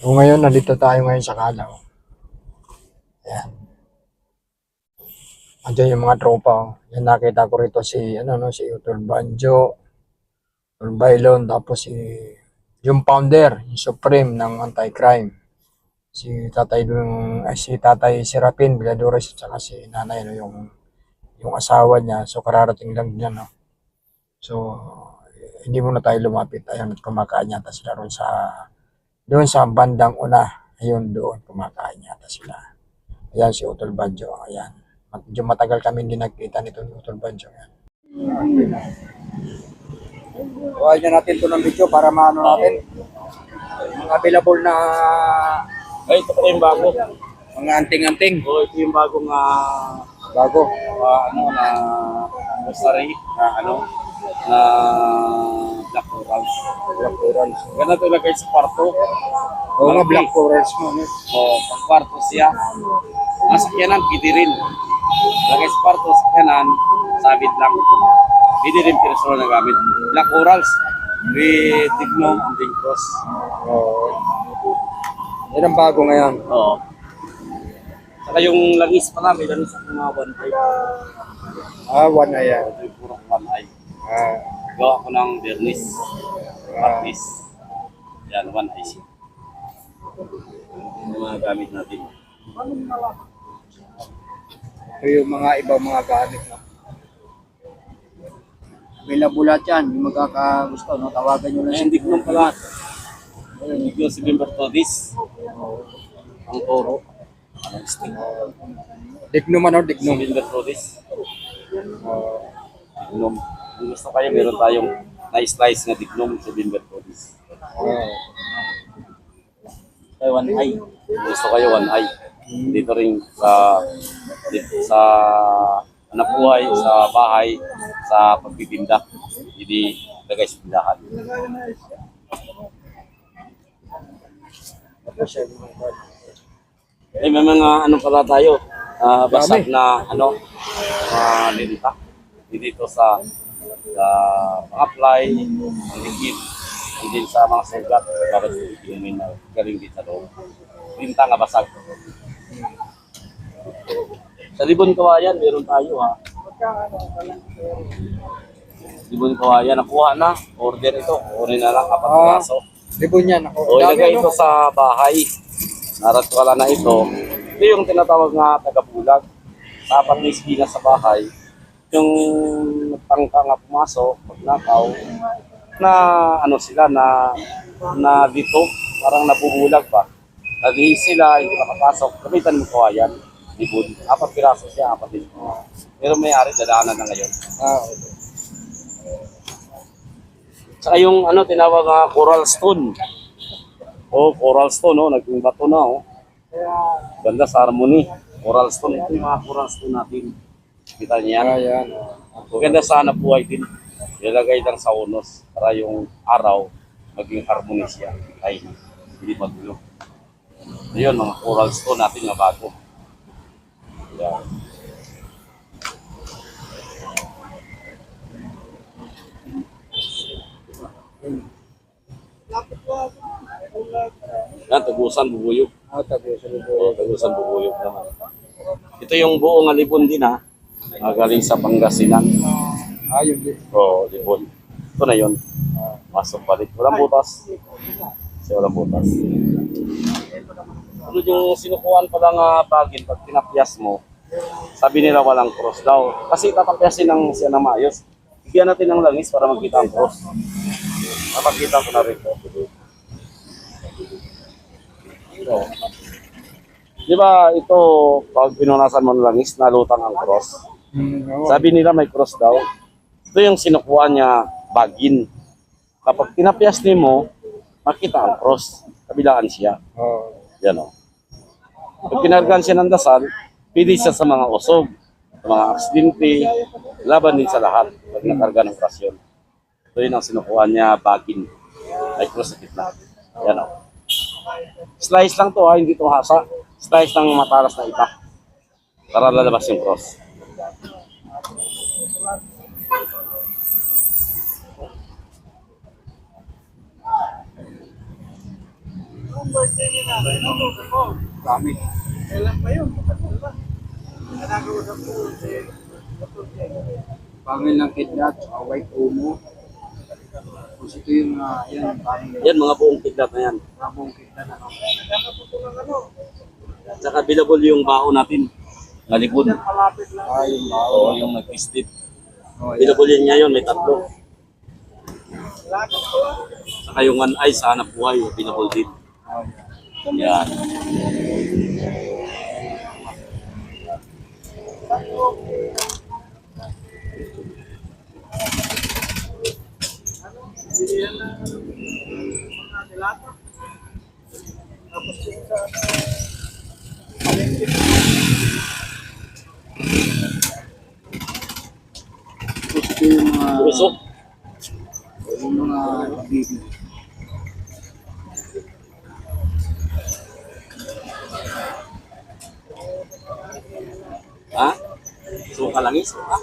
So ngayon, nandito tayo ngayon sa Kalaw. Ayan. Andiyan yung mga tropa. Oh. Yan nakita ko rito si, ano no, si Utol Banjo, Utol Bailon, tapos si, yung founder, yung supreme ng anti-crime. Si tatay, yung, si tatay Serapin Villadores, at saka si nanay, no, yung, yung asawa niya. So kararating lang niya, no. So, hindi muna tayo lumapit. Ayun, at kumakain yata sila ron sa doon sa bandang una, ayun doon, kumakain yata sila. Ayan si Utol Banjo, ayan. Medyo matagal kami hindi nagkita nito ni Utol Banjo. Ayan. Kuha niya natin ito ng video para maano natin. Mga available na Ay, ito pa yung bago. mga anting-anting. Oh, ito yung bagong ah, Bago. ah, ano na rosary na ano na black corals. Black corals. Ganun ito ilagay sa kwarto. Oo nga, black corals mo. No? O, pag kwarto siya. Ang sakyanan, pwede rin. Ilagay sa kwarto, sakyanan, sabit lang. Pwede rin personal na gamit. Black corals with dignum and ding cross. Oo. Yan ang bago ngayon. Oo. Saka yung langis pala, may langis ako mga one type. Ah, one yung puro one eye. Ah, Gawa ko ng vernis. Artis. Yan, one eye siya. Yung mga gamit natin. ito yung mga ibang mga gamit. No? Available lahat yan. Yung magkakagusto, no? tawagan nyo lang hindi ko nung pala. Hindi ko si Bimber Todis. Ang toro. Anong stick? Dignum ano, Si dignum. Bimber Todis. Dignum. Kung gusto kayo, meron tayong na-slice na dignum si Bimber Todis. Ay, one eye. Kung gusto kayo, one eye. Dito rin sa dito sa anak buhay, sa bahay, sa pagtitinda. Hindi lagay sa tindahan. Eh, may mga ano pala tayo, ah, basag na ano, uh, linta. Dito sa sa pang-apply, ang ligid, and sa mga sugat, para may na- galing dito sa loob. Linta nga basag. Sa Libon Kawayan, meron tayo ha. Libon Kawayan, nakuha na. Order ito. Kunin na lang apat Ah. na kaso. Libon yan. Ako. O ilagay ito sa bahay. Naratwala na ito. Ito yung tinatawag na tagabulag. Sa apat na ispina sa bahay. Yung tangka nga pumasok, magnakaw, na ano sila, na na dito, parang nabubulag pa. Nagihis sila, hindi makapasok. Gamitan mo kawayan. Libon. Apat piraso siya, apat din. Pero may-ari, dadaanan na ngayon. Ah, okay. Saka yung ano tinawag nga coral stone. Oh, coral stone oh, naging bato na oh. Ganda sa harmony. Coral stone ito yung mga coral stone natin. Kita niya Ah, yan. yan. Maganda sa hanap buhay din. Ilagay lang sa unos para yung araw maging harmony siya. Ay, hindi magulo. Ayun, mga coral stone natin na bago. Yan. Yan, tubusan, bubuyog. Ah, sa libon. Oo, tagusan bubuyog naman. Ito yung buong alipon din ha. Ah, galing sa Pangasinan. Ah, yun din. Oo, libon. Ito na yun. Masok balik. Walang butas. Kasi walang butas. Ano yung sinukuhan pa lang uh, bagin pag tinapyas mo, sabi nila walang cross daw. Kasi tatapyasin ng siya na maayos. Bigyan natin ng langis para makita ang cross. Napakita ko na rin ito. Ito. Di ba ito, pag pinunasan mo ng langis, nalutang ang cross. Oo. Sabi nila may cross daw. Ito yung sinukuha niya bagin. Kapag tinapyas ni mo, makita ang cross. Kabilaan siya. Yan o. Pag kinargan siya ng dasal, pwede siya sa mga usog, sa mga aksidente, laban din sa lahat pag nakarga ng orasyon. Ito yun ang sinukuha niya bagin. May cross sa gitna. Yan o. Slice lang to ha, hindi to hasa. Slice ng matalas na itak. Para lalabas yung cross. Birthday ni nanay. Ano po? Dami. Kailan pa yun? Matagal ba? Nakausap po si. Pangil ng kidlat, away umo. Tapos ito yung mga, yan, pangil Yan, mga buong kidlat na yan. ng kidlat. Ano. Tsaka available yung baho natin. Lang. Ah, yung bao. Oo, yung nag-twisted. Oh, yan. Available yan ngayon, may tatlo. Saka yung one eye sa hanap buhay, available din. rồi Terus yung mga yung mga Suka langis? Ha?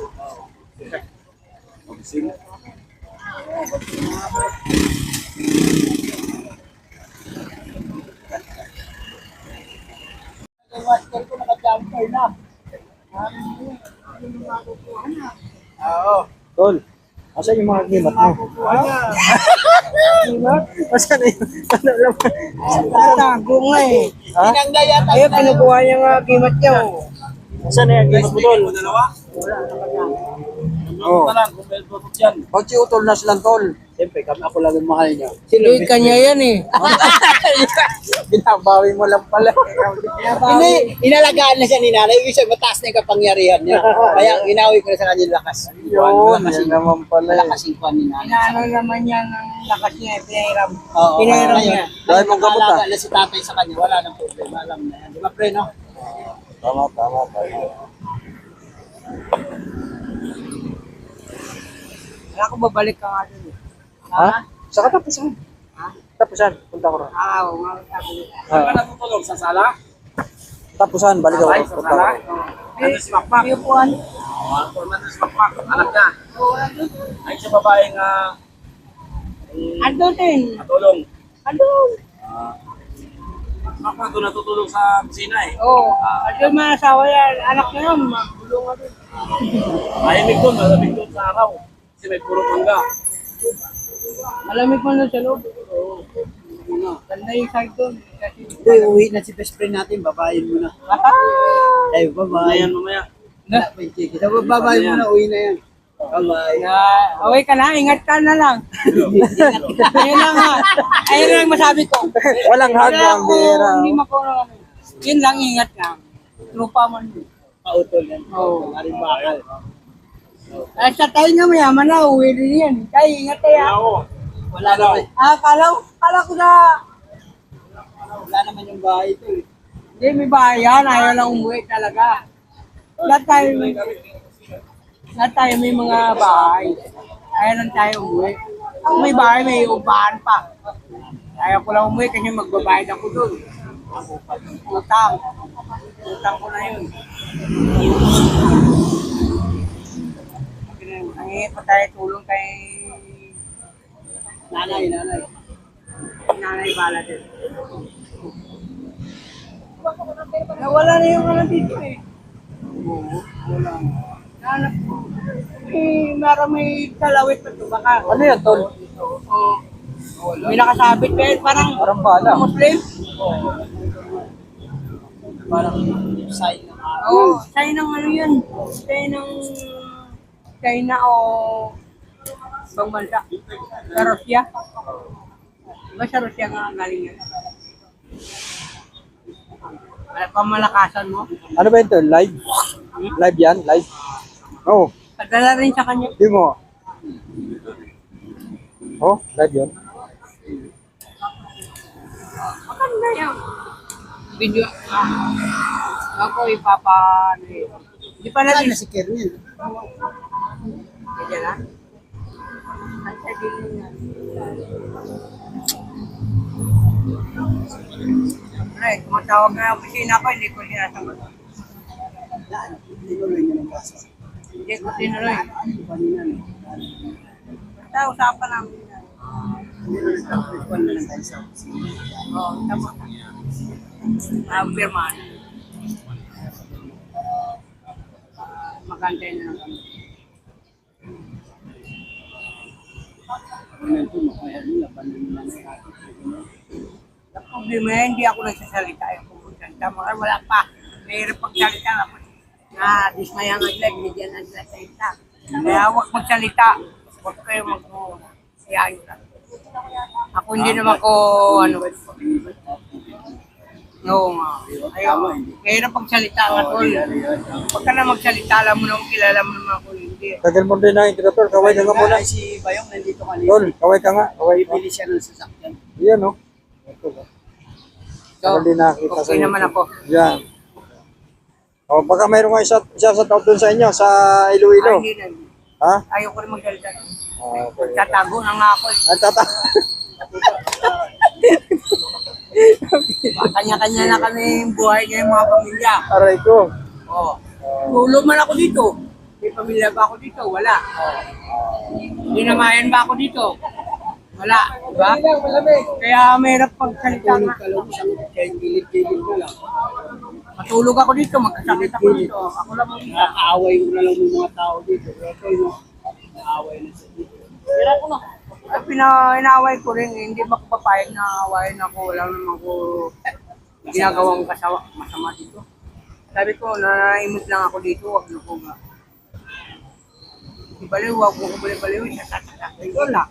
Yung master ko naka-jumper na. Oo. Tol, asa yung mga gimat mo? Kukuha niya. Asa na yung, ano nga eh. ha? Pinanggaya tayo. Ayun, pinukuha niya nga kimat niya. Oh. Asa na yung gimat mo, Tol? dalawa? Oo. Ito lang, kung may tutok yan. Pag si Utol na silang, Tol. Siyempre, kami ako lang yung mahal niya. Sino kanya yan eh. Binabawi mo lang pala. Hindi, inalagaan na siya ni nanay. Ibig sabihin, mataas na yung kapangyarihan niya. Kaya ginawi ko na sa kanya yung lakas. Yun, yan naman pala. eh. Malakas yung pan ni nanay. Inaano naman niya ng lakas niya, pinahiram. Oo, pinahiram niya. Dahil mong gamot, ah. na si tatay sa kanya, wala nang problema. Alam na yan. Di ba, pre, no? Tama, tama, tama. Wala ko babalik ka nga dun. eh. Ha? Sa katapusan. Ha? Tapusan, punta ko rin. Ah, oo, nga, sabi niya. Saan ka Ah, natutulog? Sa sala? tapusan, balik ako. Ay, sa Punta ko sala? rin. Ano si Makmak? Yung puwan. Oh, ano po si Makmak? Anak niya. Ay, siya babaeng uh, Andun din. natulong. Andun. Makmak doon natutulog sa kusina eh. Oo. Oh, andun mga asawa yan. Anak na yun, magulong nga dun. Mahimig doon, malamig doon sa araw. Kasi may puro mangga. Malamig mo nun sa loob. Oo. Ganda yung side doon. Kasi... Hindi, uwi na si best friend natin, babayin mo na. Ah! Ay, Ano babae. yan mamaya? Na, kita babayin mo na, uwi na yan. Bye-bye. Na, okay ka na, ingat ka na lang. Ayun lang ha. Ayun lang masabi ko. Walang hag Kaya ang kung bira. Hindi ano. Yun lang, ingat lang. Trupa mo nun. Pautol yan. Oo. Maring bakal. Ay, sa tayo na mayaman na, uwi din yan. Tayo, ingat tayo. Ako. Wala naman, Ah, kala, kala ko na, wala naman yung bahay ito eh. hindi may bayan, ayaw lang umuwi talaga. Lahat tayo, lahat tayo may mga bahay. Ayaw lang tayo umuwi. Kung may bahay, may upahan pa. Ayaw ko lang umuwi kasi magbabayad ako doon. Utang. Utang ko na yun. Nangingi pa tayo tulong kay Nanay, nanay. Nanay Bala din. Nawala na yung ano dito eh. Oo, wala. Nahanap ko. Eh, meron may kalawit pa ito. Baka. Ano yan, Tol? Oo. May nakasabit pa yun. Parang, Parang bala. Muslim. Parang sign ng araw. Oo, oh, China ng ano yun. China ng China o ibang bansa. Sa Russia. Diba sa Russia nga galing yan? Wala pa malakasan mo. Ano ba yun, Tol? Live? Live yan? Live? Oo. Oh, Padala rin sa kanya. di mo. Oh, live yun. Maganda yan. Video. Ah, ako ipapa... ano eh. Di pa natin. na si Kernel. Kaya na. Ang sabi niya. Ay, tumatawag na yung opisina ko, hindi ko sinasagot. Yan, hindi ko rin yung kaso. Hindi ko tinuloy. Basta usapan namin yan. Oo, oh, tama. Ah, pirmahan. Magantay na lang kami. Ang problema hindi ako nagsasalita. Yung pumunta. Mga wala pa. Mahirap pagsalita. Na, dismaya nga sila, binigyan na sila salita. Kaya huwag magsalita. Huwag kayo mag siyayo lang. Ako hindi naman ko, ano, Oo nga. Ayaw. Mahirap pagsalita nga tol. Pag ka na magsalita, alam mo na kung kilala mo naman ako hindi. Tagal mo din na intro, tol. Kaway ka nga muna. Si Bayong nandito kanina. Tol, kaway ka nga. Kaway ka. Bibili siya ng sasakyan. Yan, no? So, Tagal din nakita sa okay naman ako. Yan. O, baka mayroon kayo isa, isa sa top doon sa inyo, sa Iloilo. Ay, hindi. Ha? Ayaw ko rin magsalita. Ah, Okay. Tatago na nga ako. eh. Ang tata... Kanya-kanya na kami yung buhay yung mga pamilya. Aray ko. Oo. Tulog man ako dito. May pamilya ba ako dito? Wala. Hindi namayan ba ako dito? Wala. Diba? Kaya mahirap pagsalita nga. Kaya gilid-gilid na lang. Matulog ako dito, magkasakit ako dito. Ako lang ang isa. Nakaaway ko na lang yung mga tao dito. Pero ito yung nakaaway na sa dito. Ay, pina, inaway ko rin, hindi ba ko papayag na awayin ako, wala naman ko ginagawang kasawa, masama dito. Sabi ko, nanaimot lang ako dito, wag na ko nga. Di baliw, wag mo ko baliw-baliw, isa sa sa Wala.